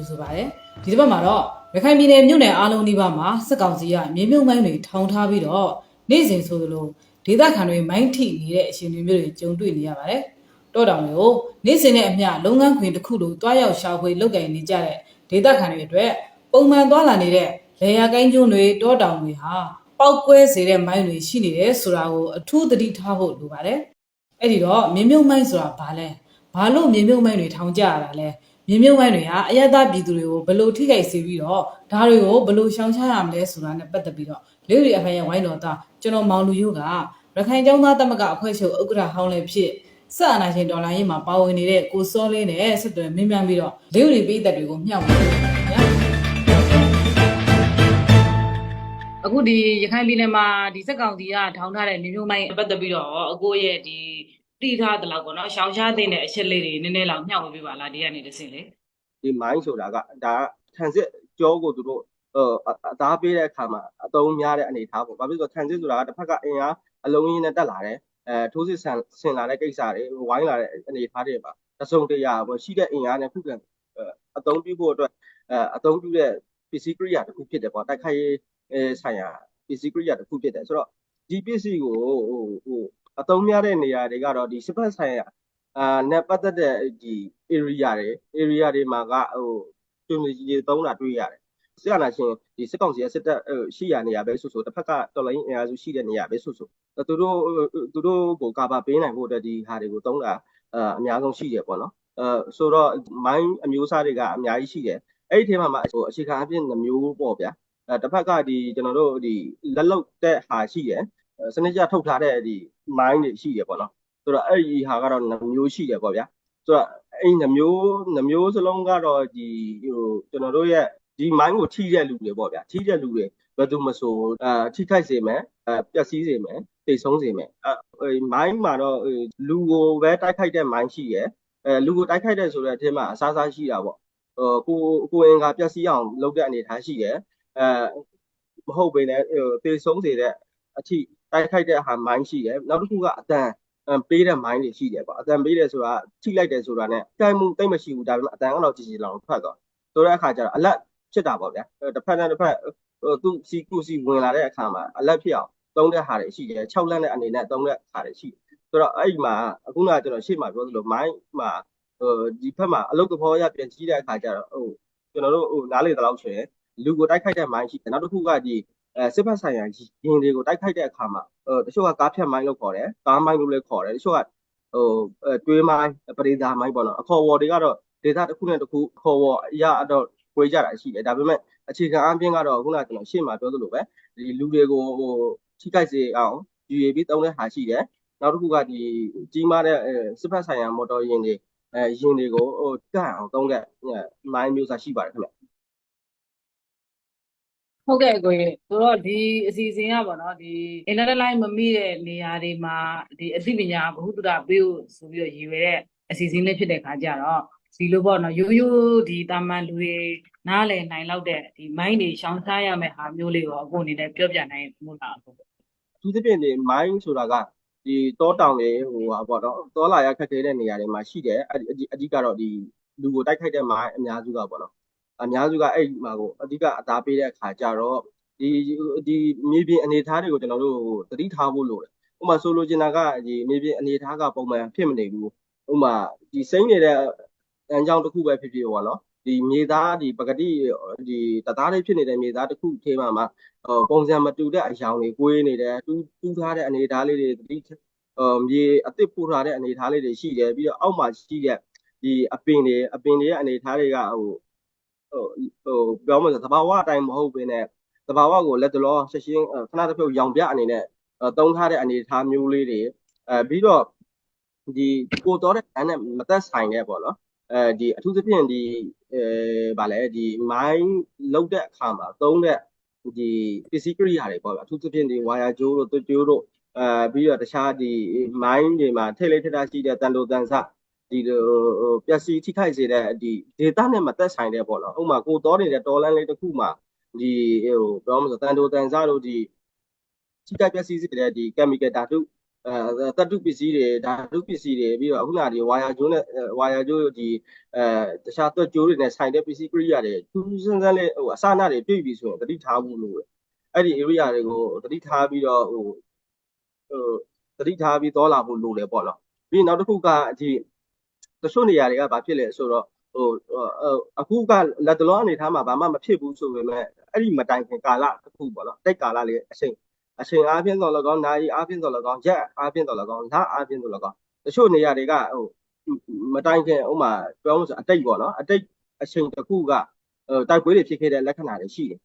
လေးတွေအဖန်ကကြိုဆိုပါတယ်ဒီတစ်ပတ်မှာတော့ရခိုင်ပြည်နယ်မြို့နယ်အားလုံးဒီပါမှာစစ်ကောင်စီကမြေမြုပ်မိုင်းတွေထောင်ထားပြီးတော့နေ့စဉ်ဆိုသလိုဒေသခံတွေမိုင်းထိနေတဲ့အခြေအနေမျိုးတွေကြုံတွေ့နေရပါတယ်တောတောင်တွေကိုနေ့စဉ်နဲ့အမျှလုပ်ငန်းခွင်တစ်ခုလိုတွားရောက်ရှာဖွေလုပ်ကင်နေကြတဲ့ဒေသခံတွေအတွက်ပုံမှန်သွားလာနေတဲ့လေယာကိုင်းကျွန်းတွေတောတောင်တွေဟာပောက်ကွဲစေတဲ့မိုင်းတွေရှိနေတယ်ဆိုတာကိုအထူးသတိထားဖို့လိုပါတယ်အဲ့ဒီတော့မြေမြုပ်မိုင်းဆိုတာဘာလဲဘာလို့မြေမြုပ်မိုင်းတွေထောင်ကြရတာလဲ မြေမြုပ်မိုင်းတွေဟာအယက်သားပြည်သူတွေကိုဘယ်လိုထိခိုက်စေပြီးတော့ဒါတွေကိုဘယ်လိုရှောင်ရှားရမလဲဆိုတာနဲ့ပတ်သက်ပြီးတော့လေးရီအဖိုင်ရဲ့ဝိုင်းတော်သားကျွန်တော်မောင်လူယို့ကရခိုင်ကျောင်းသားတမကအဖွဲ့ချုပ်ဥက္ကဋ္ဌဟောင်းလည်းဖြစ်ဆက်အနာရှင်ဒေါ်လာရေးမှာပါဝင်နေတဲ့ကိုစောလင်းနဲ့ဆက်သွယ်မင်းမြန်ပြီးတော့လေးရီပြည်သက်တွေကိုမျှဝေပေးပါမယ်ဗျာအခုဒီရခိုင်ပြည်နယ်မှာဒီစက်ကောင်စီကထောင်ထားတဲ့မြေမြုပ်မိုင်းပတ်သက်ပြီးတော့အကိုရဲ့ဒီ တိထားတဲ့လောက်ပေါ့နော်ရှောင်ရှားတဲ့အချက်လေးတွေနည်းနည်းလောက်မျှဝေပေးပါလားဒီကနေတစ်စင်လေဒီမိုင်းဆိုတာကဒါထန်စစ်ကြောကိုသူတို့ဟိုအသားပေးတဲ့အခါမှာအတုံးများတဲ့အနေအထားပေါ့ဘာဖြစ်လို့ထန်စစ်ဆိုတာကတစ်ဖက်ကအင်အားအလုံးရင်းနဲ့တက်လာတယ်အဲထိုးစစ်ဆန်ဆင်လာတဲ့ကိစ္စတွေဝိုင်းလာတဲ့အနေအထားတွေပါတစုံတရာပေါ့ရှိတဲ့အင်အားနဲ့ခုခံအတုံးပြုဖို့အတွက်အဲအတုံးပြုတဲ့ပစ္စည်းကိရိယာတစ်ခုဖြစ်တယ်ပေါ့တိုက်ခိုက်ရေးဆိုင်ရာပစ္စည်းကိရိယာတစ်ခုဖြစ်တယ်ဆိုတော့ဒီပစ္စည်းကိုဟိုဟို အတုံးများတဲ့နေရာတွေကတော့ဒီစစ်ဖက်ဆိုင်ရာအာနဲ့ပတ်သက်တဲ့ဒီ area တွေ area တွေမှာကဟိုတွင်ကြီးသုံးတာတွေ့ရတယ်ဆရာနာရှင်ဒီစစ်ကောင်စီရဲ့စစ်တပ်ရှိရနေရပဲဆိုဆိုတစ်ဖက်ကတော်လိုင်းအင်အားစုရှိတဲ့နေရာပဲဆိုဆိုသူတို့သူတို့ကိုကာပါပေးနိုင်ဖို့အတွက်ဒီဟာတွေကိုသုံးတာအများဆုံးရှိတယ်ပေါ့နော်အဲဆိုတော့မိုင်းအမျိုးအစားတွေကအများကြီးရှိတယ်အဲ့ဒီထဲမှာမှဟိုအခြေခံအဖြစ်နှမျိုးပေါ့ဗျာအဲတစ်ဖက်ကဒီကျွန်တော်တို့ဒီလက်လုတ်တဲ့ဟာရှိတယ် စနစ်ကျထုတ်ထားတဲ့ဒီမိုင်းတွေရှိတယ်ပေါ့နော်ဆိုတော့အဲ့ဒီဟာကတော့နှမျိုးရှိတယ်ပေါ့ဗျာဆိုတော့အဲ့နှမျိုးနှမျိုးစလုံးကတော့ဒီဟိုကျွန်တော်တို့ရဲ့ဒီမိုင်းကိုထိတဲ့လူတွေပေါ့ဗျာထိတဲ့လူတွေဘယ်သူမဆိုအာထိခိုက်စေမယ်အဲပျက်စီးစေမယ်တိတ်ဆုံးစေမယ်အဲမိုင်းမှာတော့လူကိုပဲတိုက်ခိုက်တဲ့မိုင်းရှိရယ်အဲလူကိုတိုက်ခိုက်တဲ့ဆိုတဲ့အထက်မှာအစားစားရှိတာပေါ့ဟိုကိုကိုအင်္ဂါပျက်စီးအောင်လုပ်တဲ့အနေထားရှိတယ်အဲမဟုတ်ဘဲနဲ့ဟိုတိတ်ဆုံးစေတဲ့အထိ တိုက်ခိုက်တဲ့ဟာမိုင်းရှိတယ်နောက်တစ်ခုကအတန်ပေးတဲ့မိုင်းတွေရှိတယ်ပေါ့အတန်ပေးတယ်ဆိုတာထိလိုက်တယ်ဆိုတာနဲ့တိုင်မှုတိတ်မရှိဘူးဒါပေမဲ့အတန်ကတော့ကြည်ကြည်လောင်ထွက်သွားဆိုတဲ့အခါကျတော့အလက်ဖြစ်တာပေါ့ဗျာတစ်ဖက်နဲ့တစ်ဖက်ဟိုသူစီကူစီဝင်လာတဲ့အခါမှာအလက်ဖြစ်အောင်သုံးတဲ့ဟာတွေရှိတယ်6လက်နဲ့အနေနဲ့သုံးတဲ့ဟာတွေရှိတယ်ဆိုတော့အဲ့ဒီမှာအခုနကကျွန်တော်ရှေ့မှာပြောသလိုမိုင်းမှာဟိုဒီဘက်မှာအလုတ်သဘောရပြန်ကြီးတဲ့အခါကျတော့ဟိုကျွန်တော်တို့ဟိုနားလေတလောက်ဆိုရင်လူကိုတိုက်ခိုက်တဲ့မိုင်းရှိတယ်နောက်တစ်ခုကဒီ အဲစစ်ဘက်ဆိုင်ရာရင်တွေကိုတိုက်ခိုက်တဲ့အခါမှာဟိုတချို့ကကားဖြတ်မိုင်းလို့ခေါ်တယ်ကားမိုင်းလို့လည်းခေါ်တယ်တချို့ကဟိုတွေးမိုင်းပရိဒါမိုင်းပေါ့နော်အခေါ်ဝေါ်တွေကတော့ဒေတာတစ်ခုနဲ့တစ်ခုခေါ်ဝေါ်အရာတော့ဝေးကြတာရှိတယ်ဒါပေမဲ့အခြေခံအပြင်ကတော့ခုနကကျွန်တော်ရှေ့မှာပြောသလိုပဲဒီလူတွေကိုဟိုထိခိုက်စေအောင်ယူရပြီးတုံးတဲ့ဟာရှိတယ်နောက်တစ်ခုကဒီကြီးမားတဲ့စစ်ဘက်ဆိုင်ရာမော်တော်ယာဉ်တွေအဲယာဉ်တွေကိုဟိုကန့်အောင်တုံးတဲ့မိုင်းမျိုးစားရှိပါတယ်ခင်ဗျ ဟုတ်ကဲ့ကိုကြီးဆိုတော့ဒီအစီအစဉ်ကပေါ့နော်ဒီ internet line မမိတဲ့နေရာတွေမှာဒီအသိပညာဘ ഹു တုဒပေးဖို့ဆိုပြီးတော့ရည်ရွယ်တဲ့အစီအစဉ်လေးဖြစ်တဲ့ခါကျတော့ဒီလိုပေါ့နော်ရိုးရိုးဒီတာမန်လူတွေနားလည်နိုင်လောက်တဲ့ဒီမိုင်းတွေရှောင်ရှားရမယ့်ဟာမျိုးလေးကိုအခုအနေနဲ့ပြောပြနိုင်မို့လားအခုသူသဖြင့်ဒီမိုင်းဆိုတာကဒီတောတောင်တွေဟိုဟာပေါ့နော်တောလာရခက်ခဲတဲ့နေရာတွေမှာရှိတယ်အအဓိကတော့ဒီလူကိုတိုက်ခိုက်တဲ့မိုင်းအများစုကပေါ့နော် အများစုကအဲ့မှာကိုအဓိကအသားပေးတဲ့အခါကျတော့ဒီဒီမြေပြင်အနေအထားတွေကိုကျွန်တော်တို့သတိထားဖို့လိုတယ်ဥပမာဆိုလိုချင်တာကဒီမြေပြင်အနေအထားကပုံမှန်ဖြစ်မနေဘူးဥပမာဒီစိမ့်နေတဲ့အန်ကြောင်းတစ်ခုပဲဖြစ်ဖြစ်ပေါ့နော်ဒီမြေသားဒီပကတိဒီတသားလေးဖြစ်နေတဲ့မြေသားတစ်ခုထဲမှာမှာပုံစံမတူတဲ့အယောင်တွေကိုွေးနေတယ်တူးတူးထားတဲ့အနေအထားလေးတွေဒီမြေအစ်စ်ပို့ထားတဲ့အနေအထားလေးတွေရှိတယ်ပြီးတော့အောက်မှာရှိတဲ့ဒီအပင်တွေအပင်တွေရဲ့အနေအထားတွေကဟို ဟိုဟိုပြောမှဆိုသဘာဝအတိုင်းမဟုတ်ဘဲနဲ့သဘာဝကိုလက်တလောဆက်ရှင်းခဏတစ်ဖြုတ်ရောင်ပြအနေနဲ့တုံးထားတဲ့အနေအထားမျိုးလေးတွေအဲပြီးတော့ဒီကိုတော်တဲ့အဲ့နဲ့မသက်ဆိုင်တဲ့ပေါ့နော်အဲဒီအထူးသဖြင့်ဒီအဲဗာလဲဒီမိုင်းလုတ်တဲ့အခါမှာသုံးတဲ့ဒီပစ္စည်းကိရိယာတွေပေါ့ဗျာအထူးသဖြင့်ဒီဝါယာကြိုးတို့သွကြိုးတို့အဲပြီးတော့တခြားဒီမိုင်းတွေမှာထိတ်လေးထတာရှိတဲ့တန်တိုတန်ဆ ဒီဟိုပျက်စီးထိခိုက်စေတဲ့ဒီ data နဲ့မသက်ဆိုင်တဲ့ပေါ့နော်ဥပမာကိုတော်နေတဲ့တော်လန်လေးတစ်ခုမှာဒီဟိုပြောမှဆိုတန်တိုတန်ဆတို့ဒီထိခိုက်ပျက်စီးစေတဲ့ဒီ chemical ဓာတုအဲတတုပစ္စည်းတွေဓာတုပစ္စည်းတွေပြီးတော့အခုနဒီဝါယာကျိုးနဲ့ဝါယာကျိုးဒီအဲတခြားသွက်ကျိုးတွေနဲ့ဆိုင်တဲ့ပစ္စည်းကိရိယာတွေထူးထူးဆန်းဆန်းလေးဟိုအစအနတွေတွေ့ပြီဆိုရင်တတိထားဖို့လိုတယ်အဲ့ဒီ area တွေကိုတတိထားပြီးတော့ဟိုဟိုတတိထားပြီးတော့လာဖို့လိုတယ်ပေါ့နော်ပြီးနောက်တစ်ခုကဒီ တချို့နေရာတွေကဘာဖြစ်လဲဆိုတော့ဟိုအခုကလက်တလောအနေထားမှာဘာမှမဖြစ်ဘူးဆိုပေမဲ့အဲ့ဒီမတိုင်ခင်ကာလတစ်ခုပေါ့နော်တိတ်ကာလလေးအချိန်အချိန်အားဖြင့်တော့၎င်းနာရီအားဖြင့်တော့၎င်းရက်အားဖြင့်တော့၎င်းလအားဖြင့်တော့၎င်းတချို့နေရာတွေကဟိုမတိုင်ခင်ဥမာပြောလို့ဆိုအတိတ်ပေါ့နော်အတိတ်အချိန်တစ်ခုကဟိုတိုက်ပွဲတွေဖြစ်ခဲ့တဲ့လက္ခဏာတွေရှိတယ်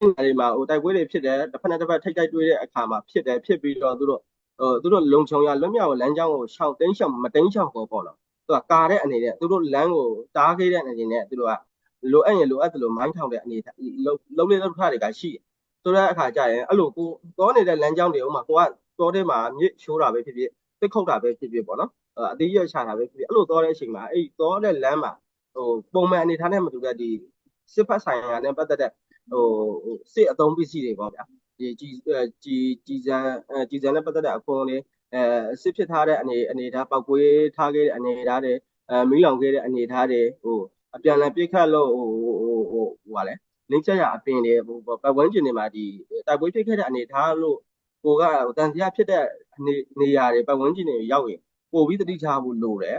အဲဒီမှာဟိုတိုက်ပွဲတွေဖြစ်တယ်တစ်ဖက်နဲ့တစ်ဖက်ထိတ်တိုက်တွေ့တဲ့အခါမှာဖြစ်တယ်ဖြစ်ပြီးတော့သူတို့ဟိုသူတို့လုံခြုံရလွတ်မြောက်လမ်းကြောင်းကိုရှောင်တင်းရှောင်မတင်းရှောင်ပေါ်ပေါ့နော် သူကကာတဲ့အနေနဲ့သူတို့လမ်းကိုတားခဲ့တဲ့အနေနဲ့သူတို့ကလိုအပ်ရင်လိုအပ်တယ်လို့မိုင်းထောင်တဲ့အနေနဲ့လုံးလေးလောက်ထတွေကရှိတယ်ဆိုတဲ့အခါကျရင်အဲ့လိုကိုတောနေတဲ့လမ်းကြောင်းတွေဥမာကိုကတောထဲမှာမြစ်ချိုးတာပဲဖြစ်ဖြစ်တစ်ခုတ်တာပဲဖြစ်ဖြစ်ပေါ့နော်အသေးရချတာပဲဖြစ်ဖြစ်အဲ့လိုတောတဲ့အချိန်မှာအဲ့တောတဲ့လမ်းမှာဟိုပုံမှန်အနေထားနဲ့မတူတဲ့ဒီစစ်ဖက်ဆိုင်ရာနဲ့ပတ်သက်တဲ့ဟိုစစ်အသုံးပစ္စည်းတွေပေါ့ဗျာဒီကြီးကြီးကြီးစံကြီးစံနဲ့ပတ်သက်တဲ့အခွန်လေး အဲစစ်ဖြစ်ထားတဲ့အနေအနေထားပောက်ကွေးထားခဲ့တဲ့အနေထားတွေအဲမီးလောင်ခဲ့တဲ့အနေထားတွေဟိုအပြန်လည်ပြစ်ခတ်လို့ဟိုဟိုဟိုဟိုဟာလဲလင်းချက်ရအပင်တွေဟိုပတ်ဝန်းကျင်တွေမှာဒီတိုက်ပွဲဖြစ်ခဲ့တဲ့အနေထားလို့ကိုကတန်တရားဖြစ်တဲ့အနေနေရာတွေပတ်ဝန်းကျင်တွေရောက်ရင်ပို့ပြီးတတိချဖို့လိုတယ်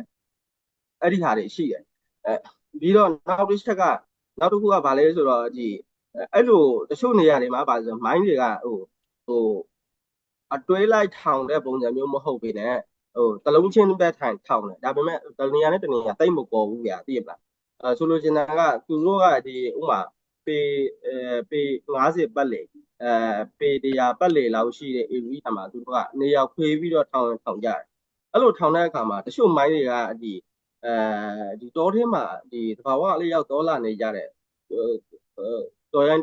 အဲ့ဒီဟာတွေရှိတယ်အဲပြီးတော့နောက်တစ်ချက်ကနောက်တစ်ခုကဘာလဲဆိုတော့ဒီအဲ့လိုတချို့နေရာတွေမှာပါဆိုမိုင်းတွေကဟိုဟို အတွဲလိုက်ထောင်တဲ့ပုံစံမျိုးမဟုတ်ပေနဲ့ဟိုတလုံးချင်းပဲထိုင်ထောင်တယ်ဒါပေမဲ့တနေရာနဲ့တနေရာတိတ်မပေါ်ဘူးဗျာသိရမလားအဲဆိုလိုချင်တာကသူတို့ကဒီဥမာပေအဲပေ90ပတ်လေအဲပေ100ပတ်လေလောက်ရှိတဲ့ area မှာသူတို့ကနေရာခွေးပြီးတော့ထောင်ထောင်ကြတယ်အဲ့လိုထောင်တဲ့အခါမှာတချို့မိုင်းတွေကဒီအဲဒီတောထဲမှာဒီတဘာဝအလေးရောက်တော်လာနေကြတဲ့တော်ရန်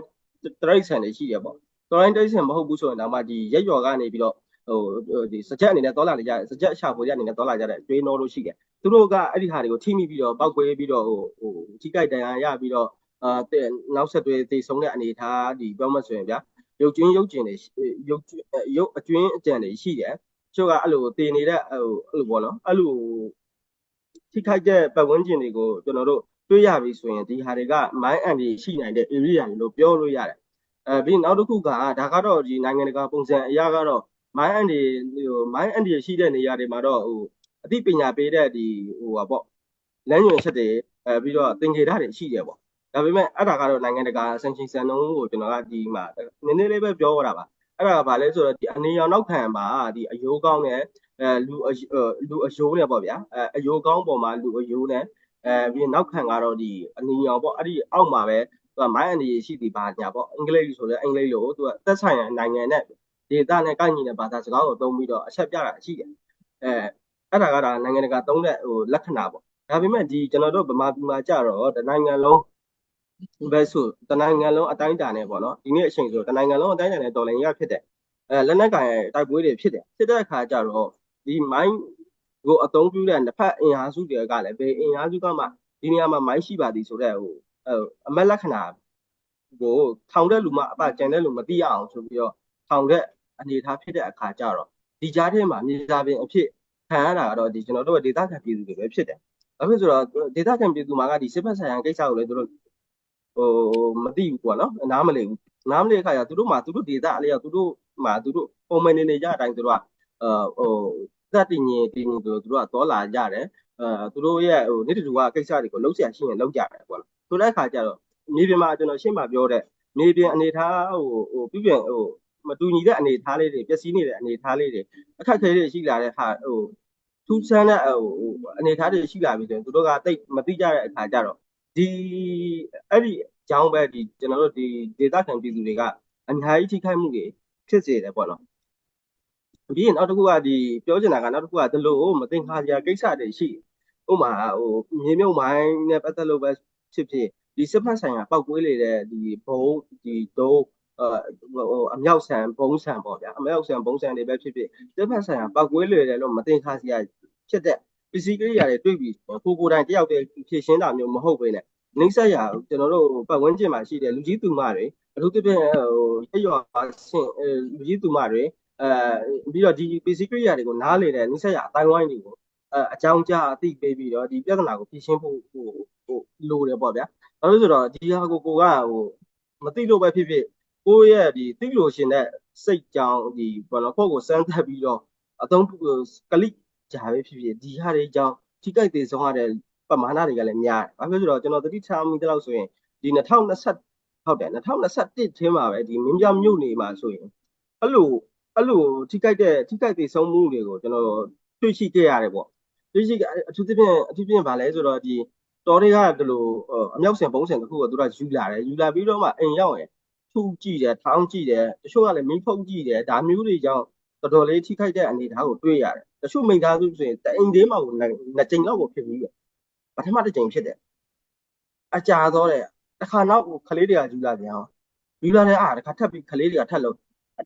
တရိတ်ဆန်တွေရှိရပေါ့ တော်ရန်တရိတ်ဆန်မဟုတ်ဘူးဆိုရင်တော့မှဒီရက်ရော်ကနေပြီးတော့ဟိုဒီစကြက်အနေနဲ့တော်လာနေကြတယ်စကြက်အရှာဖွေရအနေနဲ့တော်လာကြတဲ့ကျွေးနောလို့ရှိတယ်သူတို့ကအဲ့ဒီဟာတွေကိုထိမိပြီးတော့ပောက်ကွဲပြီးတော့ဟိုဟိုထိကြိုက်တန်ရာရပြီးတော့အာနောက်ဆက်တွဲသိဆုံးတဲ့အနေထားဒီပြောမှဆိုရင်ဗျာရုပ်ကျွင်းရုပ်ကျင်တွေရုပ်ရုပ်အကျွင်းအကြံတွေရှိတယ်ချို့ကအဲ့လိုတည်နေတဲ့ဟိုအဲ့လိုပေါ့နော်အဲ့လိုထိခိုက်တဲ့ပတ်ဝန်းကျင်တွေကိုကျွန်တော်တို့တွေ့ရပြီဆိုရင်ဒီဟာတွေကမိုင်းအန်ဒီရှိနိုင်တဲ့ area တွေလို့ပြောလို့ရတယ် အဲပြီးနောက်တစ်ခုကဒါကတော့ဒီနိုင်ငံတကာပုံစံအရာကတော့မိုင်းအန်ဒီဟိုမိုင်းအန်ဒီရှိတဲ့နေရာတွေမှာတော့ဟိုအသိပညာပေးတဲ့ဒီဟိုပါပေါ့လမ်းညွှန်ချက်တွေအဲပြီးတော့သင်္ကေတတွေရှိတယ်ပေါ့ဒါပေမဲ့အဲ့ဒါကတော့နိုင်ငံတကာဆန်ချင်းစံနှုန်းကိုကျွန်တော်ကဒီမှာနည်းနည်းလေးပဲပြောရတာပါအဲ့ဒါကဘာလဲဆိုတော့ဒီအနေရောင်နောက်ခံမှာဒီအယိုးကောင်းနဲ့အဲလူလူအယိုးနဲ့ပေါ့ဗျာအဲအယိုးကောင်းပေါ်မှာလူအယိုးနဲ့အဲပြီးနောက်ခံကတော့ဒီအနီရောင်ပေါ့အဲ့ဒီအောက်မှာပဲ သူကမိုင်းအနေရှိသည်ပါညာပေါ့အင်္ဂလိပ်ဆိုလဲအင်္ဂလိပ်လို့သူကသက်ဆိုင်ရာနိုင်ငံနဲ့ဒေသနဲ့ကိုက်ညီတဲ့ဘာသာစကားကိုသုံးပြီးတော့အချက်ပြတာရှိတယ်အဲအဲ့ဒါကဒါနိုင်ငံတကာသုံးတဲ့ဟိုလက္ခဏာပေါ့ဒါပေမဲ့ဒီကျွန်တော်တို့ဗမာပြည်မှာကြတော့တနိုင်ငံလုံးဘယ်ဆိုတနိုင်ငံလုံးအတိုင်းအတာနဲ့ပေါ့နော်ဒီနေ့အချိန်ဆိုတနိုင်ငံလုံးအတိုင်းအတာနဲ့တော်လိုင်းရဖြစ်တယ်အဲလက်နက်ကင်တိုက်ပွဲတွေဖြစ်တယ်ဖြစ်တဲ့အခါကျတော့ဒီမိုင်းကိုအသုံးပြုတဲ့နှစ်ဖက်အင်အားစုတွေကလည်းဘယ်အင်အားစုကမှဒီနေရာမှာမိုင်းရှိပါသည်ဆိုတဲ့ဟို အမက်လက္ခဏာကိုထောင်တဲ့လူမှအပကြံတဲ့လူမသိရအောင်ဆိုပြီးတော့ထောင်တဲ့အနေအထားဖြစ်တဲ့အခါကျတော့ဒီကြားထဲမှာမြေစာပင်အဖြစ်ခံရတာကတော့ဒီကျွန်တော်တို့ဒေသခံပြည်သူတွေပဲဖြစ်တယ်။ဘာဖြစ်ဆိုတော့ဒေသခံပြည်သူမှာကဒီစစ်ဖက်ဆိုင်ရာကိစ္စကိုလည်းသူတို့ဟိုမသိဘူးပေါ့နော်။နားမလည်ဘူး။နားမလည်ခါကျသူတို့မှာသူတို့ဒေသအလျောက်သူတို့မှာသူတို့ပုံမှန်နေနေကြအတိုင်းသူတို့ကအာဟိုသက်တည်ငြိမ်တည်ငြိမ်သူတို့ကတော်လာကြတယ်။အဲသူတို့ရဲ့ဟိုနေ့တူကကိစ္စတွေကိုလုံးဆရာရှိရင်လုံးကြတယ်ပေါ့နော်။ ဆိုတဲ့အခါကျတော့မြေပြင်မှာကျွန်တော်ရှင်းမှာပြောတဲ့မြေပြင်အနေထားဟိုဟိုပြပြင်ဟိုမတူညီတဲ့အနေအထားလေးတွေပျက်စီးနေတဲ့အနေအထားလေးတွေအခက်အခဲတွေရှိလာတဲ့ဟာဟိုထူးဆန်းတဲ့ဟိုအနေအထားတွေရှိလာပြီဆိုရင်သူတို့ကတိတ်မသိကြတဲ့အခါကျတော့ဒီအဲ့ဒီအကြောင်းပဲဒီကျွန်တော်တို့ဒီဒေတာခံပြည်သူတွေကအများကြီးထိခိုက်မှုတွေဖြစ်စေတယ်ပေါ့နော်ပြီးရင်နောက်တစ်ခုကဒီပြောချင်တာကနောက်တစ်ခုကဒီလိုမသင်္ခါစရာကိစ္စတွေရှိဥမာဟိုမြေမြုပ်မိုင်းနဲ့ပတ်သက်လို့ပဲ ဖြစ်ဖြစ်ဒီစစ်ဖက်ဆိုင်ရာပောက်ကွေးလေတဲ့ဒီဘုံဒီဒုံဟိုအမြောက်ဆန်ဘုံဆန်ပေါ့ဗျာအမြောက်ဆန်ဘုံဆန်တွေပဲဖြစ်ဖြစ်တစ်ဖက်ဆိုင်ရာပောက်ကွေးလေတယ်လို့မတင်ခါစီရဖြစ်တဲ့ပစ္စည်းကိရိယာတွေတွေ့ပြီးကိုကိုတိုင်တယောက်တည်းဖြည့်ရှင်းတာမျိုးမဟုတ်ပဲနဲ့နှိမ့်ဆက်ရကျွန်တော်တို့ပတ်ဝန်းကျင်မှာရှိတဲ့လူကြီးသူမတွေအထူးသဖြင့်ဟိုရရွာဆင့်လူကြီးသူမတွေအဲပြီးတော့ဒီ basic ကိရိယာတွေကိုနားလေတဲ့နိစ္စရအတိုင်းဝိုင်းတွေကိုအဲအကြောင်းကြားအသိပေးပြီးတော့ဒီပြဿနာကိုဖြေရှင်းဖို့ဟို ဟိုလိုတယ်ပေါ့ဗျာဘာလို့လဲဆိုတော့ဒီဟာကိုကိုကဟိုမသိလို့ပဲဖြစ်ဖြစ်ကိုယ့်ရဲ့ဒီသိလို့ရှင်တဲ့စိတ်ကြောင့်ဒီဘာလို့ကိုယ့်ကိုစမ်းသပ်ပြီးတော့အသုံးကလိဂျာပဲဖြစ်ဖြစ်ဒီဟာတွေကြောင့်ထိကြိုက်သေးဆုံးရတဲ့ပမာဏတွေကလည်းများတယ်ဘာဖြစ်လို့ဆိုတော့ကျွန်တော်သတိထားမိတဲ့လောက်ဆိုရင်ဒီ2020ဟုတ်တယ်2021ထဲမှာပဲဒီမင်းပြမြို့နေမှာဆိုရင်အဲ့လိုအဲ့လိုထိကြိုက်တဲ့ထိကြိုက်သေးဆုံးမှုတွေကိုကျွန်တော်တွေ့ရှိခဲ့ရတယ်ပေါ့တွေ့ရှိအထူးသဖြင့်အထူးသဖြင့်ဗာလဲဆိုတော့ဒီ တော်တွေကဒီလိုအမြောက်ဆင်ပုံးဆင်တစ်ခုကိုသူကယူလာတယ်ယူလာပြီးတော့မှအိမ်ရောက်ရင်ထူကြည့်တယ်ထောင်းကြည့်တယ်တချို့ကလည်းမီးဖုတ်ကြည့်တယ်ဒါမျိုးတွေကြောင့်တော်တော်လေးထိခိုက်တဲ့အနေအထားကိုတွေ့ရတယ်တချို့မိသားစုဆိုရင်တအိမ်သေးမှကိုနှစ်ကြိမ်လောက်ကိုဖြစ်ပြီးတယ်ပထမတစ်ကြိမ်ဖြစ်တယ်အကြာတော့တယ်တစ်ခါနောက်ကလေးတွေကယူလာပြန်အောင်ယူလာတဲ့အားတစ်ခါထပ်ပြီးကလေးတွေကထပ်လို့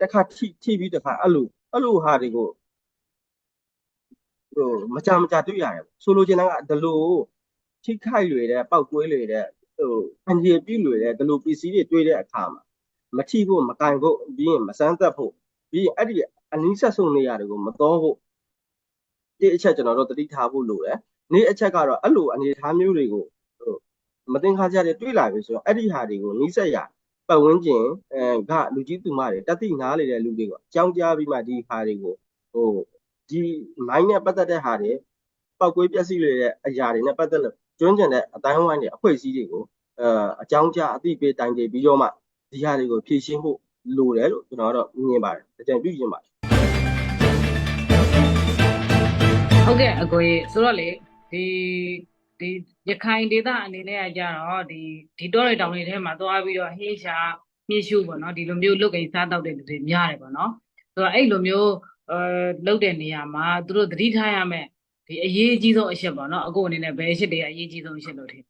တစ်ခါထိထိပြီးတစ်ခါအဲ့လိုအဲ့လိုဟာတွေကိုဟိုမကြမကြတွေ့ရတယ်ဆိုလိုချင်တာကဒီလို ထိခိုက်လွေတဲ့ပောက်ကွဲလွေတဲ့ဟိုအန်ဂျီပြည့်လွေတဲ့ဒီလို PC တွေတွေ့တဲ့အခါမှာမထိဖို့မကင်ဖို့ပြီးရင်မစမ်းသက်ဖို့ပြီးရင်အဲ့ဒီအနည်းဆက်ဆုံးနေရတယ်ကိုမတော်ဖို့ဒီအချက်ကျွန်တော်တို့သတိထားဖို့လိုတယ်နေ့အချက်ကတော့အဲ့လိုအနေအထားမျိုးတွေကိုဟိုမတင်ခါကြတဲ့တွေ့လာပြီဆိုတော့အဲ့ဒီဟာတွေကိုနီးစက်ရပတ်ဝန်းကျင်အဲကလူကြီးသူမတွေတတိနားလေတဲ့လူတွေကိုအကြောင်းကြားပြီးမှဒီဟာတွေကိုဟိုဒီမိုင်းနဲ့ပတ်သက်တဲ့ဟာတွေပောက်ကွေးပျက်စီးလေတဲ့အရာတွေနဲ့ပတ်သက်လို့ ကျွမ်းကျင်တဲ့အတိုင်းဝိုင်းတွေအဖွဲ့အစည်းတွေကိုအဲအကြောင်းကြားအသိပေးတိုင်တည်ပြီးတော့မှဒီဟာတွေကိုဖြည့်ရှင်းဖို့လိုတယ်လို့ကျွန်တော်ကတော့မြင်ပါတယ်အကြံပြုချင်ပါတယ်ဟုတ်ကဲ့အကိုကြီးဆိုတော့လေဒီဒီရခိုင်ဒေသအနေနဲ့ကကြတော့ဒီဒီတောတွေတောင်တွေထဲမှာသွားပြီးတော့ဟင်းရှာမြင့်ရှုပေါ့နော်ဒီလိုမျိုးလုတ်ကိန်းစားတောက်တဲ့လူတွေများတယ်ပေါ့နော်ဆိုတော့အဲ့လိုမျိုးအဲလုတ်တဲ့နေရာမှာသူတို့သတိထားရမယ် ဒီအရေးအကြီးဆုံးအချက်ပေါ့နော်အကိုအနေနဲ့ဘယ်အချက်တွေကအရေးကြီးဆုံးအချက်လို့ထင်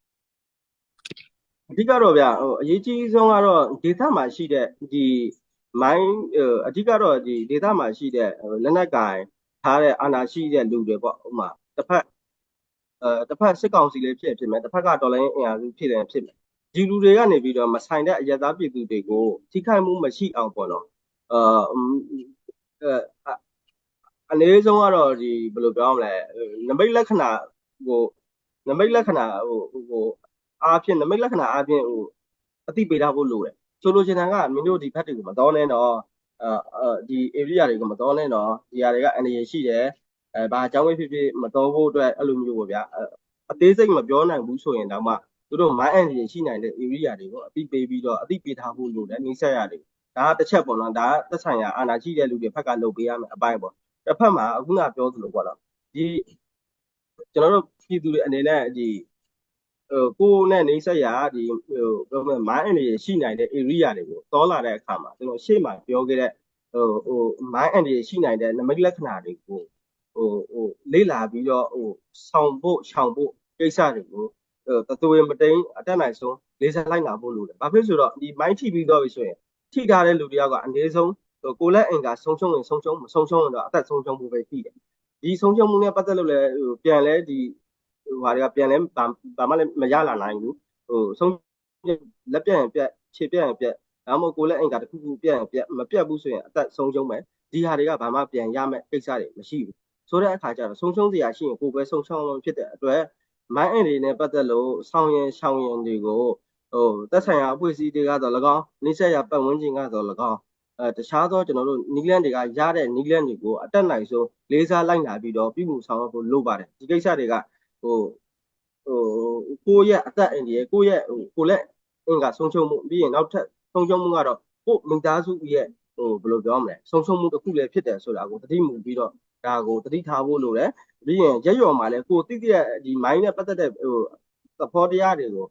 အဓိကတော့ဗျဟိုအရေးကြီးဆုံးကတော့ဒေသမှာရှိတဲ့ဒီမိုင်းအဓိကတော့ဒီဒေသမှာရှိတဲ့လက်နက်ကင်ထားတဲ့အာဏာရှိတဲ့လူတွေပေါ့ဥမာတစ်ဖက်အဲတစ်ဖက်စစ်ကောင်စီလေးဖြစ်ဖြစ်မယ်တစ်ဖက်ကတော်လိုင်းအင်အားစုဖြစ်တယ်ဖြစ်မယ်ဒီလူတွေကနေပြီးတော့မဆိုင်တဲ့အယက်သားပြည်သူတွေကိုထိခိုက်မှုမရှိအောင်ပေါ့နော်အာ အဲအနည်းဆုံးကတော့ဒီဘယ်လိုပြောမလဲနမိတ်လက္ခဏာဟိုနမိတ်လက္ခဏာဟိုဟိုအားဖြင့်နမိတ်လက္ခဏာအားဖြင့်ဟိုအသိပေးထားဖို့လိုတယ်ဆိုလိုချင်တာကမင်းတို့ဒီဘက်တွေကိုမတော်နဲ့တော့အဲဒီ area တွေကိုမတော်နဲ့တော့ဒီဟာတွေကအန္တရာယ်ရှိတယ်အဲဘာအကြောင်းပဲဖြစ်ဖြစ်မတော်ဖို့အတွက်အဲ့လိုမျိုးပေါ့ဗျာအသေးစိတ်မပြောနိုင်ဘူးဆိုရင်တော့မှသူတို့မိုင်းအန်ဂျင်ရှိနိုင်တဲ့ area တွေကိုအသိပေးပြီးတော့အသိပေးထားဖို့လိုတယ်နေဆက်ရတယ်ဒါကတစ်ချက်ပေါ့နော်ဒါကသက်ဆိုင်ရာအာဏာရှိတဲ့လူတွေဘက်ကလုပ်ပေးရမယ်အပိုင်းပေါ့ တစ်ဖက်မှာအခုနပြောသလိုပေါ့နော်ဒီကျွန်တော်တို့ပြည်သူတွေအနေနဲ့ဒီဟိုကိုယ်နဲ့နေဆက်ရာဒီဟိုပြောမယ်မိုင်းအန်ဂျင်ရှိနိုင်တဲ့ area တွေကိုတောလာတဲ့အခါမှာကျွန်တော်ရှေ့မှာပြောခဲ့တဲ့ဟိုဟိုမိုင်းအန်ဂျင်ရှိနိုင်တဲ့နမိတ်လက္ခဏာတွေကိုဟိုဟိုလေ့လာပြီးတော့ဟိုဆောင်ဖို့ရှောင်ဖို့ကိစ္စတွေကိုဟိုတသွေးမတိန်အတက်နိုင်ဆုံးလေးစားလိုက်နာဖို့လိုတယ်။ဘာဖြစ်ဆိုတော့ဒီမိုင်းထိပြီးတော့ပြီဆိုရင်ထိထားတဲ့လူတယောက်ကအနည်းဆုံးဟို ကိုလက်အင်ကဆုံးရှုံးရင်ဆုံးရှုံးမဆုံးရှုံးရင်တော့အသက်ဆုံးရှုံးဖို့ပဲရှိတယ်။ဒီဆုံးရှုံးမှုနဲ့ပတ်သက်လို့လည်းဟိုပြန်လဲဒီဟိုဟာတွေကပြန်လဲဘာမှလည်းမရလာနိုင်ဘူး။ဟိုဆုံးလက်ပြတ်ရင်ပြတ်ခြေပြတ်ရင်ပြတ်ဒါမှမဟုတ်ကိုလက်အင်ကတခုခုပြတ်ရင်ပြတ်မပြတ်ဘူးဆိုရင်အသက်ဆုံးရှုံးမယ်။ဒီဟာတွေကဘာမှပြန်ရမယ့်ကိစ္စတွေမရှိဘူး။ဆိုတဲ့အခါကျတော့ဆုံးရှုံးစရာရှိရင်ကိုယ်ပဲဆုံးရှုံးလို့ဖြစ်တဲ့အတွက်မိုင်းအင်တွေနဲ့ပတ်သက်လို့ဆောင်ရင်ရှောင်ရင်တွေကိုဟိုသက်ဆိုင်ရာအဖွဲ့အစည်းတွေကတော့၎င်းနှိစက်ရပတ်ဝန်းကျင်ကတော့၎င်း အဲတခြားသောကျွန်တော်တို့နီလန်တွေကရတဲ့နီလန်တွေကိုအတက်နိုင်ဆုံးလေးစားလိုက်လာပြီးတော့ပြည်မှုဆောင်ဖို့လုပ်ပါတယ်ဒီကိစ္စတွေကဟိုဟိုကိုယ့်ရဲ့အသက်အင်ဒီရဲ့ကိုယ့်ရဲ့ဟိုကိုလက်အင်ကဆုံးရှုံးမှုပြီးရင်နောက်ထပ်ဆုံးရှုံးမှုကတော့ကိုမိသားစုရဲ့ဟိုဘယ်လိုပြောမလဲဆုံးရှုံးမှုတစ်ခုလည်းဖြစ်တယ်ဆိုတာကိုတတိမူပြီးတော့ဒါကိုတတိထားဖို့လိုတယ်ပြီးရင်ရက်ရော်မှာလည်းကိုတိတိရဲ့ဒီမိုင်းနဲ့ပတ်သက်တဲ့ဟိုသဘောတရားတွေကို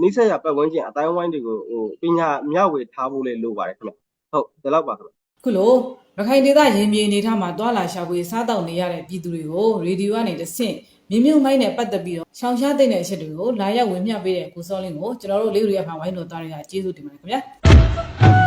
နိစ္စရပတ်ဝန်းကျင်အတိုင်းဝိုင်းတွေကိုဟိုပညာမျှဝေထားဖို့လည်းလိုပါတယ်ခင်ဗျ ဟုတ်ဒီလောက်ပါခင်ဗျခုလိုရခိုင်ဒေသရင်မြေအနေထားမှာတွာလာရှာဖွေစားတောက်နေရတဲ့ပြည်သူတွေကိုရေဒီယိုကနေတဆင့်မြင်းမြုံမိုင်းနဲ့ပတ်သက်ပြီးတော့ရှောင်ရှားတဲ့အချက်တွေကိုလာရောက်ဝင်မျှပေးတဲ့ကိုစောလင်းကိုကျွန်တော်တို့လေးလူရဖန်ဝိုင်းတော်သားတွေကကျေးဇူးတင်ပါတယ်ခင်ဗျာ